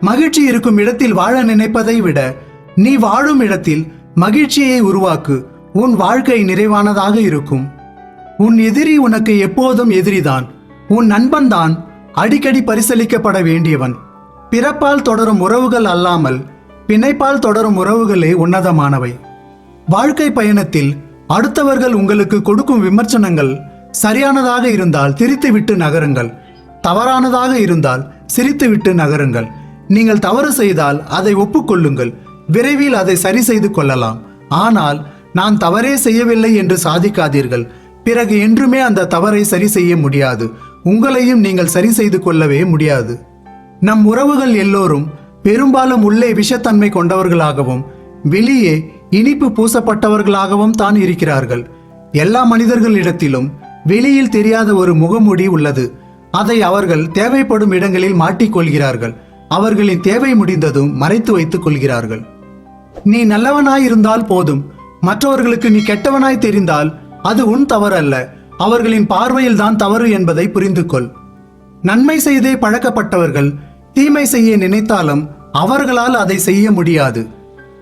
மகிழ்ச்சி இருக்கும் இடத்தில் வாழ நினைப்பதை விட நீ வாழும் இடத்தில் மகிழ்ச்சியை உருவாக்கு. உன் வாழ்க்கை நிறைவானதாக இருக்கும். உன் எதிரி உனக்கு எப்போதும் எதிரிதான். உன் நண்பன்தான் அடிக்கடி பரிசீலிக்கப்பட வேண்டியவன். பிறப்பால் தொடரும் உறவுகள் அல்லாமல் பிணைப்பால் தொடரும் உறவுகளே உன்னதமானவை. வாழ்க்கை பயணத்தில் அடுத்தவர்கள் உங்களுக்கு கொடுக்கும் விமர்சனங்கள் சரியானதாக இருந்தால் திரித்துவிட்டு நகருங்கள். தவறானதாக இருந்தால் சிரித்துவிட்டு நகருங்கள். நீங்கள் தவறு செய்தால் அதை ஒப்புக்கொள்ளுங்கள். விரைவில் அதை சரி செய்து கொள்ளலாம். ஆனால் நான் தவறே செய்யவில்லை என்று சாதிக்காதீர்கள். பிறகு என்றுமே அந்த தவறை சரி செய்ய முடியாது. உங்களையும் நீங்கள் சரி செய்து கொள்ளவே முடியாது. நம் உறவுகள் எல்லோரும் பெரும்பாலும் உள்ளே விஷத்தன்மை கொண்டவர்களாகவும் வெளியே இனிப்பு பூசப்பட்டவர்களாகவும் தான் இருக்கிறார்கள். எல்லா மனிதர்களிடத்திலும் வெளியில் தெரியாத ஒரு முகமூடி உள்ளது. அதை அவர்கள் தேவைப்படும் இடங்களில் மாட்டிக்கொள்கிறார்கள். அவர்களின் தேவை முடிந்ததும் மறைத்து வைத்துக் கொள்கிறார்கள். நீ நல்லவனாய் இருந்தால் போதும். மற்றவர்களுக்கு நீ கெட்டவனாய் தெரிந்தால் அது உன் தவறல்ல. அவர்களின் பார்வையில் தான் தவறு என்பதை புரிந்து கொள் நன்மை செய்தே பழக்கப்பட்டவர்கள் தீமை செய்ய நினைத்தாலும் அவர்களால் அதை செய்ய முடியாது.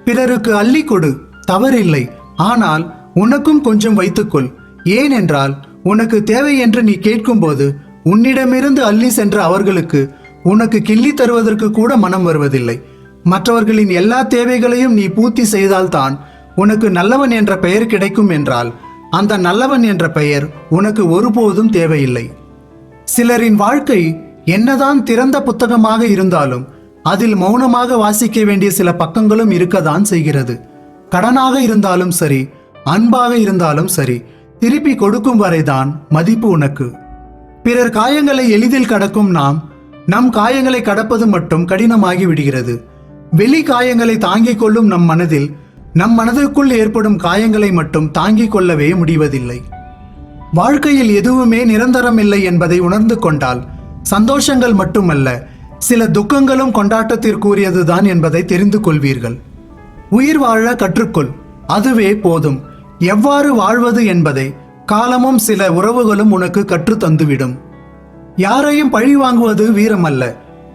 பிறருக்கு அள்ளி கொடு. தவறில்லை. ஆனால் உனக்கும் கொஞ்சம் வைத்துக்கொள். ஏனென்றால் உனக்கு தேவை என்று நீ கேட்கும்போது உன்னிடமிருந்து அள்ளி சென்ற அவர்களுக்கு உனக்கு கிள்ளி தருவதற்கு கூட மனம் வருவதில்லை. மற்றவர்களின் எல்லா தேவைகளையும் நீ பூர்த்தி செய்தால்தான் உனக்கு நல்லவன் என்ற பெயர் கிடைக்கும் என்றால் அந்த நல்லவன் என்ற பெயர் உனக்கு ஒருபோதும் தேவையில்லை. சிலரின் வாழ்க்கை என்னதான் திறந்த புத்தகமாக இருந்தாலும் அதில் மௌனமாக வாசிக்க வேண்டிய சில பக்கங்களும் இருக்கத்தான் செய்கிறது. கடனாக இருந்தாலும் சரி அன்பாக இருந்தாலும் சரி திருப்பி கொடுக்கும் வரைதான் மதிப்பு உனக்கு. பிறர் காயங்களை எளிதில் கடக்கும் நாம் நம் காயங்களை கடப்பது மட்டும் கடினமாகி விடுகிறது. வெளி காயங்களை தாங்கிக் கொள்ளும் நம் மனதில் நம் மனதிற்குள் ஏற்படும் காயங்களை மட்டும் தாங்கிக் கொள்ளவே முடிவதில்லை. வாழ்க்கையில் எதுவுமே நிரந்தரமில்லை என்பதை உணர்ந்து கொண்டால் சந்தோஷங்கள் மட்டுமல்ல சில துக்கங்களும் கொண்டாட்டத்திற்குரியதுதான் என்பதை தெரிந்து கொள்வீர்கள். உயிர் வாழ கற்றுக்கொள் அதுவே போதும். எவ்வாறு வாழ்வது என்பதை காலமும் சில உறவுகளும் உனக்கு கற்று தந்துவிடும். யாரையும் பழி வாங்குவது வீரமல்ல.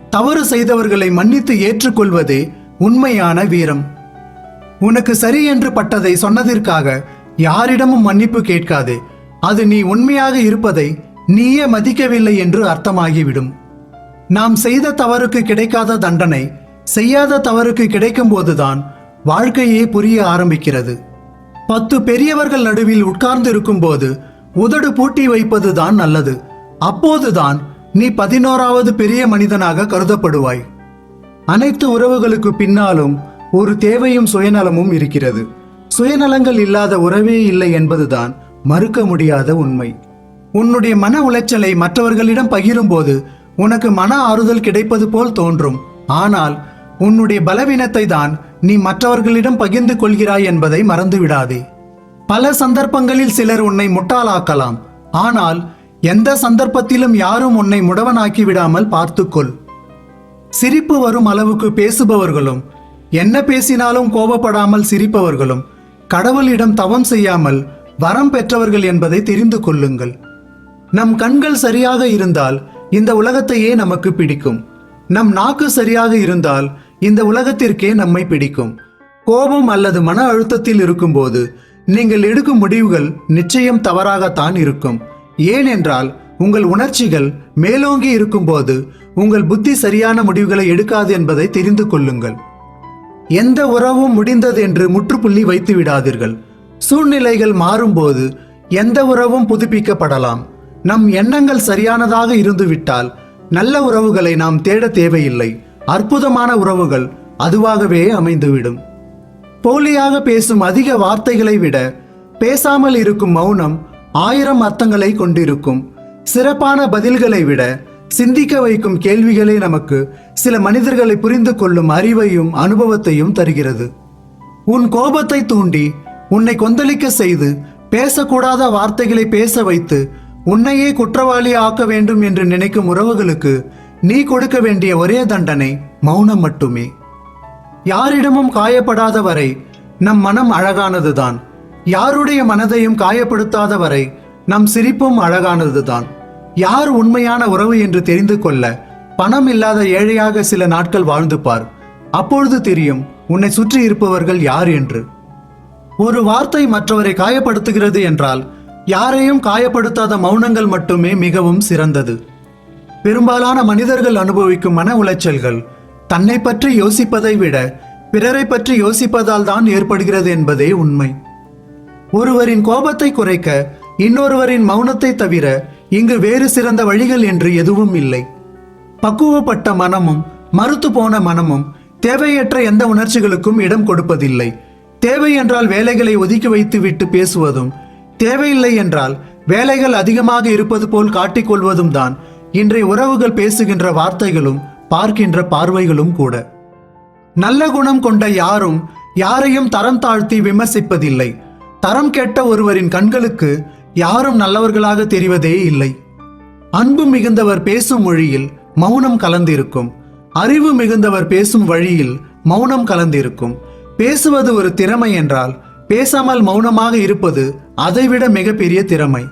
தவறு செய்தவர்களை மன்னித்து ஏற்றுக்கொள்வதே உண்மையான வீரம். உனக்கு சரி என்று பட்டதை சொன்னதற்காக யாரிடமும் மன்னிப்பு கேட்காதே. அது நீ உண்மையாக இருப்பதை நீயே மதிக்கவில்லை என்று அர்த்தமாகிவிடும். நாம் செய்த தவறுக்கு கிடைக்காத தண்டனை செய்யாத தவறுக்கு கிடைக்கும் போதுதான் வாழ்க்கையே புரிய ஆரம்பிக்கிறது. பத்து பெரியவர்கள் நடுவில் உட்கார்ந்து இருக்கும்போது உதடு பூட்டி வைப்பதுதான் நல்லது. அப்போதுதான் நீ பதினோராவது பெரிய மனிதனாக கருதப்படுவாய். அனைத்து உறவுகளுக்கு பின்னாலும் ஒரு தேவையும் சுயநலமும் இருக்கிறது. சுயநலங்கள் இல்லாத உறவே இல்லை என்பதுதான் மறுக்க முடியாத உண்மை. உன்னுடைய மன உளைச்சலை மற்றவர்களிடம் பகிரும்போது உனக்கு மன ஆறுதல் கிடைப்பது போல் தோன்றும். ஆனால் உன்னுடைய பலவீனத்தை தான் நீ மற்றவர்களிடம் பகிர்ந்து கொள்கிறாய் என்பதை மறந்துவிடாதே. பல சந்தர்ப்பங்களில் சிலர் உன்னை முட்டாளாக்கலாம். ஆனால் எந்த சந்தர்ப்பத்திலும் யாரும் உன்னை முடவனாக்கி விடாமல் பார்த்துக்கொள். சிரிப்பு வரும் அளவுக்கு பேசுபவர்களும் என்ன பேசினாலும் கோபப்படாமல் சிரிப்பவர்களும் கடவுளிடம் தவம் செய்யாமல் வரம் பெற்றவர்கள் என்பதை தெரிந்து கொள்ளுங்கள். நம் கண்கள் சரியாக இருந்தால் இந்த உலகத்தையே நமக்கு பிடிக்கும். நம் நாக்கு சரியாக இருந்தால் இந்த உலகத்திற்கே நம்மை பிடிக்கும். கோபம் அல்லது மன அழுத்தத்தில் இருக்கும்போது நீங்கள் எடுக்கும் முடிவுகள் நிச்சயம் தவறாகத்தான் இருக்கும். ஏனென்றால் உங்கள் உணர்ச்சிகள் மேலோங்கி இருக்கும்போது உங்கள் புத்தி சரியான முடிவுகளை எடுக்காது என்பதை தெரிந்து கொள்ளுங்கள். எந்த உறவும் முடிந்தது என்று முற்றுப்புள்ளி வைத்து விடாதீர்கள். சூழ்நிலைகள் மாறும்போது எந்த உறவும் புதுப்பிக்கப்படலாம். நம் எண்ணங்கள் சரியானதாக இருந்துவிட்டால் நல்ல உறவுகளை நாம் தேட தேவையில்லை. அற்புதமான உறவுகள் அதுவாகவே அமைந்துவிடும். போலியாக பேசும் அதிக வார்த்தைகளை விட பேசாமல் இருக்கும் மௌனம் ஆயிரம் அர்த்தங்களை கொண்டிருக்கும். சிறப்பான பதில்களை விட சிந்திக்க வைக்கும் கேள்விகளே நமக்கு சில மனிதர்களை புரிந்து கொள்ளும் அறிவையும் அனுபவத்தையும் தருகிறது. உன் கோபத்தை தூண்டி உன்னை கொந்தளிக்க செய்து பேசக்கூடாத வார்த்தைகளை பேச வைத்து உன்னையே குற்றவாளி ஆக்க வேண்டும் என்று நினைக்கும் உறவுகளுக்கு நீ கொடுக்க வேண்டிய ஒரே தண்டனை மௌனம் மட்டுமே. யாரிடமும் காயப்படாத வரை நம் மனம் அழகானதுதான். யாருடைய மனதையும் காயப்படுத்தாத வரை நம் சிரிப்பும் அழகானதுதான். யார் உண்மையான உறவு என்று தெரிந்து கொள்ள பணம் இல்லாத ஏழையாக சில நாட்கள் வாழ்ந்து பார். அப்பொழுது தெரியும் உன்னை சுற்றி இருப்பவர்கள் யார் என்று. ஒரு வார்த்தை மற்றவரை காயப்படுத்துகிறது என்றால் யாரையும் காயப்படுத்தாத மௌனங்கள் மட்டுமே மிகவும் சிறந்தது. பெரும்பாலான மனிதர்கள் அனுபவிக்கும் மன உளைச்சல்கள் தன்னை பற்றி யோசிப்பதை விட பிறரை பற்றி யோசிப்பதால் தான் ஏற்படுகிறது என்பதே உண்மை. ஒருவரின் கோபத்தை குறைக்க இன்னொருவரின் மௌனத்தை தவிர இங்கு வேறு சிறந்த வழிகள் என்று எதுவும் இல்லை. பக்குவப்பட்ட மனமும் மறுத்து போன மனமும் தேவையற்ற எந்த உணர்ச்சிகளுக்கும் இடம் கொடுப்பதில்லை. தேவை என்றால் வேலைகளை ஒதுக்கி வைத்து விட்டு பேசுவதும் தேவையில்லை என்றால் வேலைகள் அதிகமாக இருப்பது போல் காட்டிக்கொள்வதும் தான் இன்றைய உறவுகள் பேசுகின்ற வார்த்தைகளும் பார்க்கின்ற பார்வைகளும் கூட. நல்ல குணம் கொண்ட யாரும் யாரையும் தரம் தாழ்த்தி விமர்சிப்பதில்லை. தரம் கெட்ட ஒருவரின் கண்களுக்கு யாரும் நல்லவர்களாக தெரிவதே இல்லை. அன்பு மிகுந்தவர் பேசும் மொழியில் மௌனம் கலந்திருக்கும். அறிவு மிகுந்தவர் பேசும் வழியில் மௌனம் கலந்திருக்கும். பேசுவது ஒரு திறமை என்றால் பேசாமல் மௌனமாக இருப்பது அதைவிட மிகப்பெரிய திறமை.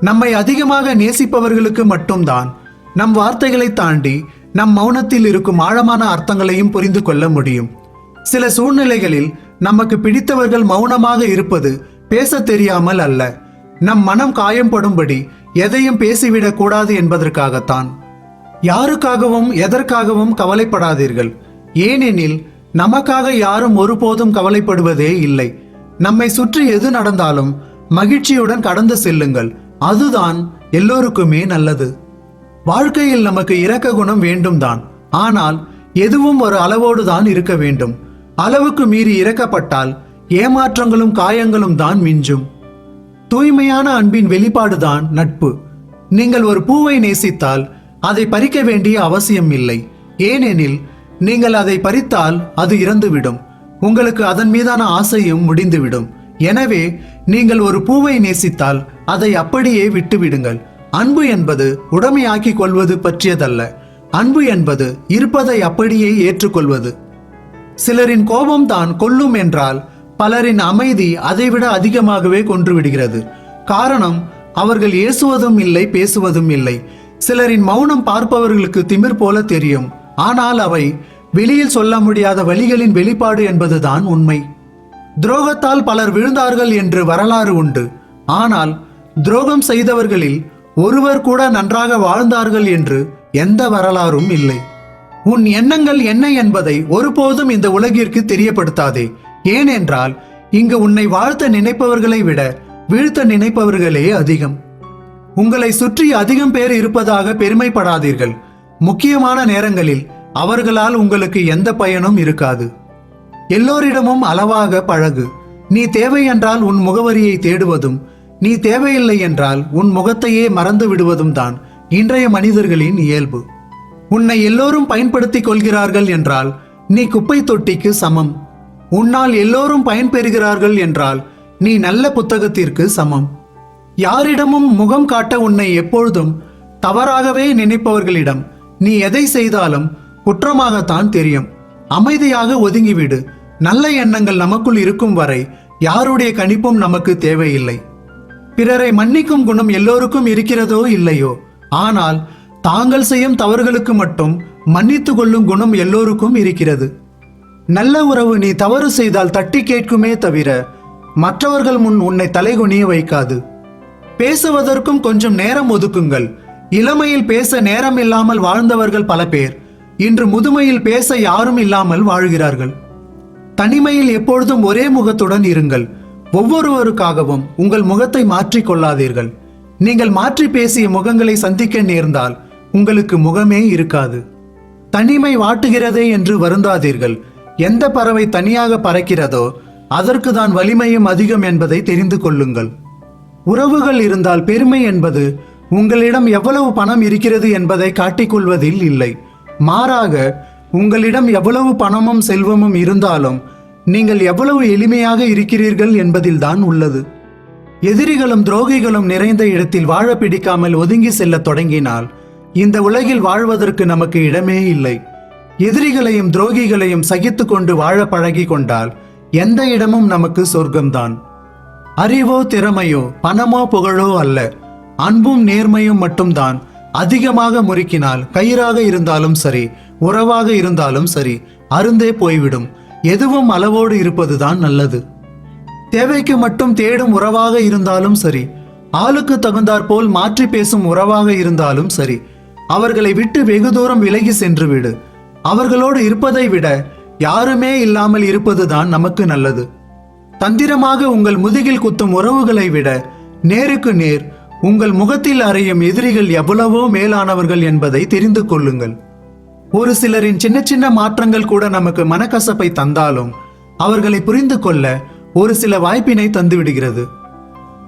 நம்மை அதிகமாக நேசிப்பவர்களுக்கு மட்டும்தான் நம் வார்த்தைகளை தாண்டி நம் மௌனத்தில் இருக்கும் ஆழமான அர்த்தங்களையும் புரிந்து கொள்ள முடியும். சில சூழ்நிலைகளில் நமக்கு பிடித்தவர்கள் மௌனமாக இருப்பது பேசத் தெரியாமல் அல்ல. நம் மனம் காயம்படும்படி எதையும் பேசிவிடக் கூடாது என்பதற்காகத்தான். யாருக்காகவும் எதற்காகவும் கவலைப்படாதீர்கள். ஏனெனில் நமக்காக யாரும் ஒருபோதும் கவலைப்படுவதே இல்லை. நம்மை சுற்றி எது நடந்தாலும் மகிழ்ச்சியுடன் கடந்து செல்லுங்கள். அதுதான் எல்லோருக்குமே நல்லது. வாழ்க்கையில் நமக்கு இரக்க குணம் வேண்டும் தான் ஆனால் எதுவும் ஒரு அளவோடு தான் இருக்க வேண்டும். அளவுக்கு மீறி இறக்கப்பட்டால் ஏமாற்றங்களும் காயங்களும் தான் மிஞ்சும். தூய்மையான அன்பின் வெளிப்பாடுதான் நட்பு. நீங்கள் ஒரு பூவை நேசித்தால் அதை பறிக்க வேண்டிய அவசியம் இல்லை. ஏனெனில் நீங்கள் அதை பறித்தால் அது இறந்துவிடும். உங்களுக்கு அதன் மீதான ஆசையும் முடிந்துவிடும். எனவே நீங்கள் ஒரு பூவை நேசித்தால் அதை அப்படியே விட்டுவிடுங்கள். அன்பு என்பது உடமையாக்கிக் கொள்வது பற்றியதல்ல. அன்பு என்பது இருப்பதை அப்படியே ஏற்றுக்கொள்வது. சிலரின் கோபம்தான் கொல்லும் என்றால் பலரின் அமைதி அதைவிட அதிகமாகவே கொன்றுவிடுகிறது. காரணம் அவர்கள் ஏசுவதும் இல்லை பேசுவதும் இல்லை. சிலரின் மௌனம் பார்ப்பவர்களுக்கு திமிர் போல தெரியும். ஆனால் அவை வெளியில் சொல்ல முடியாத வழிகளின் வெளிப்பாடு என்பதுதான் உண்மை. துரோகத்தால் பலர் விழுந்தார்கள் என்று வரலாறு உண்டு. ஆனால் துரோகம் செய்தவர்களில் ஒருவர் கூட நன்றாக வாழ்ந்தார்கள் என்று எந்த வரலாறும் இல்லை. உன் எண்ணங்கள் என்ன என்பதை ஒருபோதும் இந்த உலகிற்கு தெரியப்படுத்தாதே. ஏனென்றால் இங்கு உன்னை வாழ்த்த நினைப்பவர்களை விட வீழ்த்த நினைப்பவர்களே அதிகம். உங்களை சுற்றி அதிகம் பேர் இருப்பதாக பெருமைப்படாதீர்கள். முக்கியமான நேரங்களில் அவர்களால் உங்களுக்கு எந்த பயனும் இருக்காது. எல்லோரிடமும் அளவாக பழகு. நீ தேவை என்றால் உன் முகவரியை தேடுவதும் நீ தேவையில்லை என்றால் உன் முகத்தையே மறந்து விடுவதும் தான் இன்றைய மனிதர்களின் இயல்பு. உன்னை எல்லோரும் பயன்படுத்திக் கொள்கிறார்கள் என்றால் நீ குப்பை தொட்டிக்கு சமம். உன்னால் எல்லோரும் பயன்பெறுகிறார்கள் என்றால் நீ நல்ல புத்தகத்திற்கு சமம். யாரிடமும் முகம் காட்ட உன்னை எப்பொழுதும் தவறாகவே நினைப்பவர்களிடம் நீ எதை செய்தாலும் குற்றமாகத்தான் தெரியும். அமைதியாக ஒதுங்கிவிடு. நல்ல எண்ணங்கள் நமக்குள் இருக்கும் வரை யாருடைய கணிப்பும் நமக்கு தேவையில்லை. பிறரை மன்னிக்கும் குணம் எல்லோருக்கும் இருக்கிறதோ இல்லையோ? ஆனால் தாங்கள் செய்யும் தவறுகளுக்கு மட்டும் மன்னித்து கொள்ளும் குணம் எல்லோருக்கும் இருக்கிறது. நல்ல உறவு நீ தவறு செய்தால் தட்டி கேட்குமே தவிர மற்றவர்கள் முன் உன்னை தலைகுனிய வைக்காது. பேசுவதற்கும் கொஞ்சம் நேரம் ஒதுக்குங்கள். இளமையில் பேச நேரம் இல்லாமல் வாழ்ந்தவர்கள் பல பேர் இன்று முதுமையில் பேச யாரும் இல்லாமல் வாழ்கிறார்கள். தனிமையில் எப்பொழுதும் ஒரே முகத்துடன் இருங்கள். ஒவ்வொருவருக்காகவும் உங்கள் முகத்தை மாற்றிக் கொள்ளாதீர்கள். நீங்கள் மாற்றி பேசிய முகங்களை சந்திக்க நேர்ந்தால் உங்களுக்கு முகமே இருக்காது. தனிமை வாட்டுகிறதே என்று வருந்தாதீர்கள். எந்த பறவை தனியாக பறக்கிறதோ அதற்கு தான் வலிமையும் அதிகம் என்பதை தெரிந்து கொள்ளுங்கள். உறவுகள் இருந்தால் பெருமை என்பது உங்களிடம் எவ்வளவு பணம் இருக்கிறது என்பதை காட்டிக்கொள்வதில் இல்லை. மாறாக உங்களிடம் எவ்வளவு பணமும் செல்வமும் இருந்தாலும் நீங்கள் எவ்வளவு எளிமையாக இருக்கிறீர்கள் என்பதில்தான் உள்ளது. எதிரிகளும் துரோகிகளும் நிறைந்த இடத்தில் வாழ பிடிக்காமல் ஒதுங்கி செல்லத் தொடங்கினால் இந்த உலகில் வாழ்வதற்கு நமக்கு இடமே இல்லை. எதிரிகளையும் துரோகிகளையும் சகித்து கொண்டு வாழ பழகி கொண்டால் எந்த இடமும் நமக்கு சொர்க்கம்தான். அறிவோ திறமையோ பணமோ புகழோ அல்ல. அன்பும் நேர்மையும் மட்டும்தான். அதிகமாக முறுக்கினால் கயிறாக இருந்தாலும் சரி உறவாக இருந்தாலும் சரி அருந்தே போய்விடும். எதுவும் அளவோடு இருப்பதுதான் நல்லது. தேவைக்கு மட்டும் தேடும் உறவாக இருந்தாலும் சரி ஆளுக்கு தகுந்தாற்போல் மாற்றி பேசும் உறவாக இருந்தாலும் சரி அவர்களை விட்டு வெகு தூரம் விலகி சென்று விடு அவர்களோடு இருப்பதை விட யாருமே இல்லாமல் இருப்பதுதான் நமக்கு நல்லது. தந்திரமாக உங்கள் முதுகில் குத்தும் உறவுகளை விட நேருக்கு நேர் உங்கள் முகத்தில் அறையும் எதிரிகள் எவ்வளவோ மேலானவர்கள் என்பதை தெரிந்து கொள்ளுங்கள். ஒரு சிலரின் சின்ன சின்ன மாற்றங்கள் கூட நமக்கு மனக்கசப்பை தந்தாலும் அவர்களை புரிந்து கொள்ள ஒரு சில வாய்ப்பினை தந்துவிடுகிறது.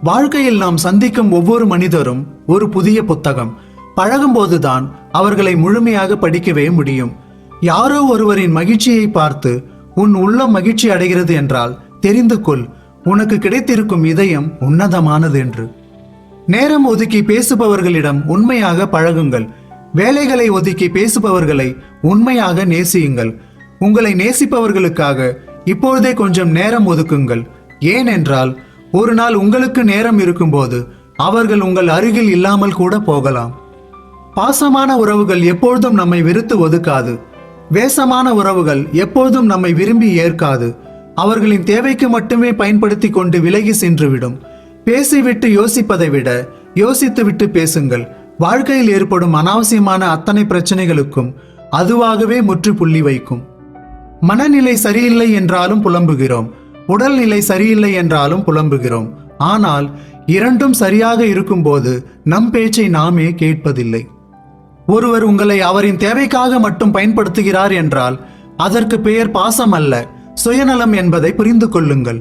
வாழ்க்கையில் நாம் சந்திக்கும் ஒவ்வொரு மனிதரும் ஒரு புதிய புத்தகம் பழகும்போதுதான் அவர்களை முழுமையாக படிக்கவே முடியும். யாரோ ஒருவரின் மகிழ்ச்சியை பார்த்து உன் உள்ளம் மகிழ்ச்சி அடைகிறது என்றால் தெரிந்து கொள் உனக்கு கிடைத்திருக்கும் இதயம் உன்னதமானது என்று. நேரம் ஒதுக்கி பேசுபவர்களிடம் உண்மையாக பழகுங்கள். வேலைகளை ஒதுக்கி பேசுபவர்களை உண்மையாக நேசியுங்கள். உங்களை நேசிப்பவர்களுக்காக இப்பொழுதே கொஞ்சம் நேரம் ஒதுக்குங்கள். ஏனென்றால் ஒரு நாள் உங்களுக்கு நேரம் இருக்கும்போது அவர்கள் உங்கள் அருகில் இல்லாமல் கூட போகலாம். பாசமான உறவுகள் எப்பொழுதும் நம்மை வெறுத்து ஒதுக்காது. வேசமான உறவுகள் எப்பொழுதும் நம்மை விரும்பி ஏற்காது. அவர்களின் தேவைக்கு மட்டுமே பயன்படுத்தி கொண்டு விலகி சென்றுவிடும். பேசிவிட்டு யோசிப்பதை விட யோசித்துவிட்டு பேசுங்கள். வாழ்க்கையில் ஏற்படும் அனாவசியமான அத்தனை பிரச்சனைகளுக்கும் அதுவாகவே முற்றுப்புள்ளி வைக்கும். மனநிலை சரியில்லை என்றாலும் புலம்புகிறோம். உடல்நிலை சரியில்லை என்றாலும் புலம்புகிறோம். ஆனால் இரண்டும் சரியாக இருக்கும்போது நம் பேச்சை நாமே கேட்பதில்லை. ஒருவர் உங்களை அவரின் தேவைக்காக மட்டும் பயன்படுத்துகிறார் என்றால் அதற்கு பெயர் பாசம் அல்ல சுயநலம் என்பதை புரிந்து கொள்ளுங்கள்.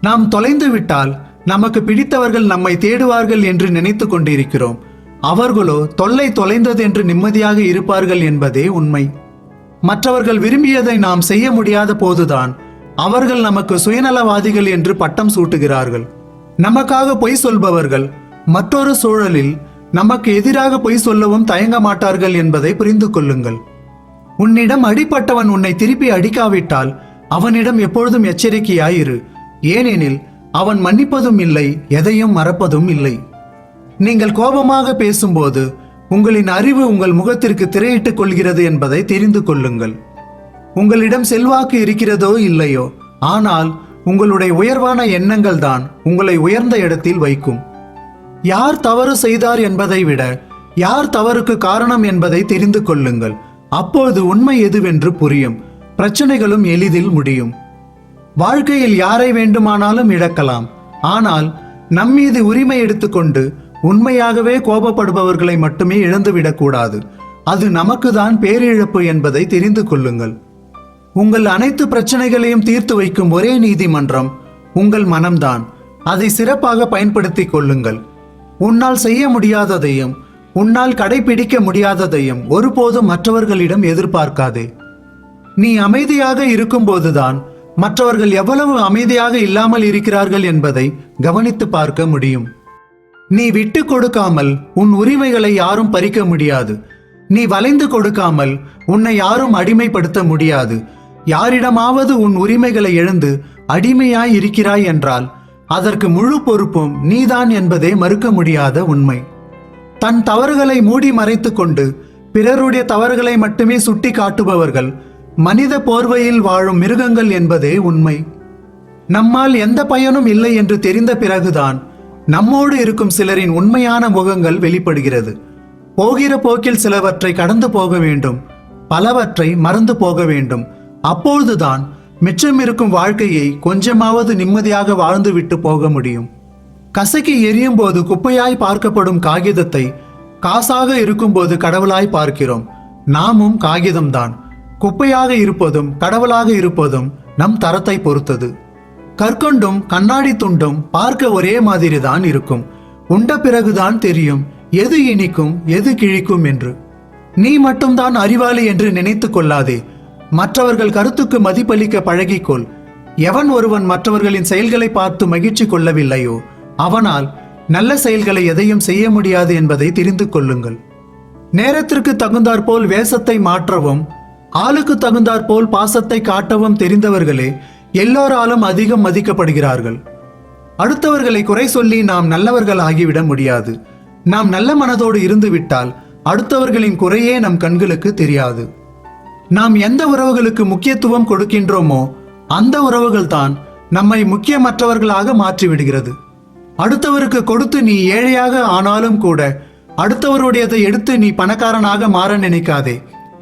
நாம் தொலைந்து விட்டால் நமக்கு பிடித்தவர்கள் நம்மை தேடுவார்கள் என்று நினைத்து கொண்டிருக்கிறோம். அவர்களோ தொல்லை தொலைந்தது என்று நிம்மதியாக இருப்பார்கள் என்பதே உண்மை. மற்றவர்கள் விரும்பியதை நாம் செய்ய முடியாத போதுதான் அவர்கள் நமக்கு சுயநலவாதிகள் என்று பட்டம் சூட்டுகிறார்கள். நமக்காக பொய் சொல்பவர்கள் மற்றொரு சூழலில் நமக்கு எதிராக பொய் சொல்லவும் தயங்க மாட்டார்கள் என்பதை புரிந்து கொள்ளுங்கள். உன்னிடம் அடிப்பட்டவன் உன்னை திருப்பி அடிக்காவிட்டால் அவனிடம் எப்பொழுதும் எச்சரிக்கையாயிரு. ஏனெனில் அவன் மன்னிப்பதும் இல்லை எதையும் மறப்பதும் இல்லை. நீங்கள் கோபமாக பேசும்போது உங்களின் அறிவு உங்கள் முகத்திற்கு திரையிட்டுக் கொள்கிறது என்பதை தெரிந்து கொள்ளுங்கள். உங்களிடம் செல்வாக்கு இருக்கிறதோ இல்லையோ ஆனால் உங்களுடைய உயர்வான எண்ணங்கள் தான் உங்களை உயர்ந்த இடத்தில் வைக்கும். யார் தவறு செய்தார் என்பதை விட யார் தவறுக்கு காரணம் என்பதை தெரிந்து கொள்ளுங்கள். அப்போது உண்மை எதுவென்று புரியும். பிரச்சனைகளும் எளிதில் முடியும். வாழ்க்கையில் யாரை வேண்டுமானாலும் இழக்கலாம். ஆனால் நம்மீது உரிமை எடுத்துக்கொண்டு உண்மையாகவே கோபப்படுபவர்களை மட்டுமே இழந்துவிடக்கூடாது. அது நமக்குதான் பேரிழப்பு என்பதை தெரிந்து கொள்ளுங்கள். உங்கள் அனைத்து பிரச்சனைகளையும் தீர்த்து வைக்கும் ஒரே நீதிமன்றம் உங்கள் மனம்தான். அதை சிறப்பாக பயன்படுத்திக் கொள்ளுங்கள். உன்னால் செய்ய முடியாததையும் உன்னால் கடைபிடிக்க முடியாததையும் ஒருபோதும் மற்றவர்களிடம் எதிர்பார்க்காதே. நீ அமைதியாக இருக்கும்போதுதான் மற்றவர்கள் எவ்வளவு அமைதியாக இல்லாமல் இருக்கிறார்கள் என்பதை கவனித்து பார்க்க முடியும். நீ விட்டு கொடுக்காமல் உன் உரிமைகளை யாரும் பறிக்க முடியாது. நீ வளைந்து கொடுக்காமல் உன்னை யாரும் அடிமைப்படுத்த முடியாது. யாரிடமாவது உன் உரிமைகளை எழுந்து அடிமையாய் இருக்கிறாய் என்றால் அதற்கு முழு பொறுப்பும் நீதான் என்பதே மறுக்க முடியாத உண்மை. தன் தவறுகளை மூடி மறைத்துக்கொண்டு பிறருடைய தவறுகளை மட்டுமே சுட்டி காட்டுபவர்கள் மனித போர்வையில் வாழும் மிருகங்கள் என்பதே உண்மை. நம்மால் எந்த பயனும் இல்லை என்று தெரிந்த பிறகுதான் நம்மோடு இருக்கும் சிலரின் உண்மையான முகங்கள் வெளிப்படுகிறது. போகிற போக்கில் சிலவற்றை கடந்து போக வேண்டும் பலவற்றை மறந்து போக வேண்டும். அப்பொழுதுதான் மிச்சம் இருக்கும் வாழ்க்கையை கொஞ்சமாவது நிம்மதியாக வாழ்ந்துவிட்டு போக முடியும். கசக்கி எரியும் போது குப்பையாய் பார்க்கப்படும் காகிதத்தை காசாக இருக்கும்போது கடவுளாய் பார்க்கிறோம். நாமும் காகிதம்தான். குப்பையாக இருப்பதும் கடவுளாக இருப்பதும் நம் தரத்தை பொறுத்தது. கற்கொண்டும் கண்ணாடி துண்டும் பார்க்க ஒரே மாதிரி தான் இருக்கும். உண்ட பிறகுதான் தெரியும் எது இனிக்கும் எது கிழிக்கும் என்று. நீ மட்டும்தான் அறிவாளி என்று நினைத்து கொள்ளாதே. மற்றவர்கள் கருத்துக்கு மதிப்பளிக்க பழகிக்கொள். எவன் ஒருவன் மற்றவர்களின் செயல்களை பார்த்து மகிழ்ச்சி கொள்ளவில்லையோ அவனால் நல்ல செயல்களை எதையும் செய்ய முடியாது என்பதை தெரிந்து கொள்ளுங்கள். நேரத்திற்கு தகுந்தாற்போல் வேஷத்தை மாற்றவும் ஆளுக்கு தகுந்தாற்போல் பாசத்தை காட்டவும் தெரிந்தவர்களே எல்லோராலும் அதிகம் மதிக்கப்படுகிறார்கள். அடுத்தவர்களை குறை சொல்லி நாம் நல்லவர்கள் ஆகிவிட முடியாது. நாம் நல்ல மனதோடு இருந்துவிட்டால் அடுத்தவர்களின் குறையே நம் கண்களுக்கு தெரியாது. நாம் எந்த உறவுகளுக்கு முக்கியத்துவம் கொடுக்கின்றோமோ அந்த உறவுகள் தான் நம்மை முக்கியமற்றவர்களாக மாற்றிவிடுகிறது. அடுத்தவருக்கு கொடுத்து நீ ஏழையாக ஆனாலும் கூட அடுத்தவருடையதை எடுத்து நீ பணக்காரனாக மாற நினைக்காதே.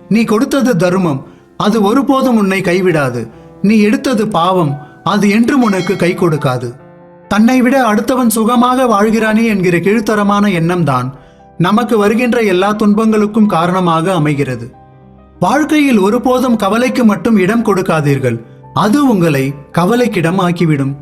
நீ கொடுத்தது தர்மம் அது ஒருபோதும் உன்னை கைவிடாது. நீ எடுத்தது பாவம் அது என்றும் உனக்கு கை கொடுக்காது. தன்னை விட அடுத்தவன் சுகமாக வாழ்கிறானே என்கிற கீழ்த்தரமான எண்ணம்தான் நமக்கு வருகின்ற எல்லா துன்பங்களுக்கும் காரணமாக அமைகிறது. வாழ்க்கையில் ஒருபோதும் கவலைக்கு மட்டும் இடம் கொடுக்காதீர்கள். அது உங்களை கவலைக்கிடம் ஆக்கிவிடும்